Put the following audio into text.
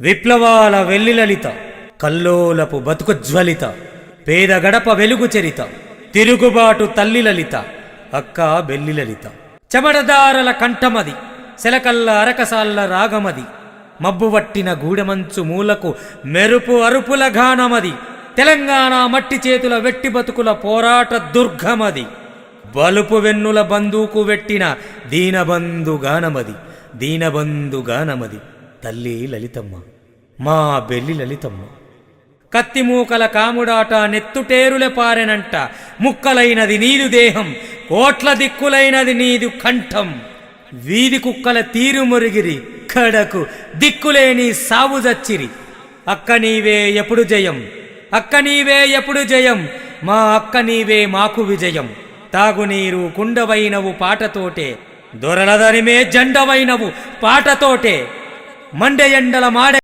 విప్లవాల వెల్లిలలిత కల్లోలపు బతుకు జ్వలిత పేద గడప వెలుగు చరిత తిరుగుబాటు తల్లి లలిత అక్క బెల్లి లలిత చెమడదారల కంఠమది సెలకల్ల అరకసాల్ల రాగమది మబ్బువట్టిన గూడెమంచు మూలకు మెరుపు అరుపుల గానమది తెలంగాణ మట్టి చేతుల వెట్టి బతుకుల పోరాట దుర్గమది. బలుపు వెన్నుల బందూకు వెట్టిన దీనబంధు గానమది దీనబంధు గానమది. తల్లి లలితమ్మ. మా బెల్లి లలితమ్మ. కత్తిమూకల కాముడాట నెత్తుటేరుల పారెనంట ముక్కలైనది నీదు దేహం కోట్ల దిక్కులైనది నీదు కంఠం. వీధి కుక్కల తీరు మురిగిరి కడకు దిక్కులేని సావు జచ్చిరి. అక్క నీవే ఎప్పుడు జయం? అక్క నీవే ఎప్పుడు జయం? మా అక్క నీవే మాకు విజయం. తాగునీరు కుండవైనవు పాటతోటే దొరలదరిమే జెండవైనవు పాటతోటే. மண்டையண்டல மாட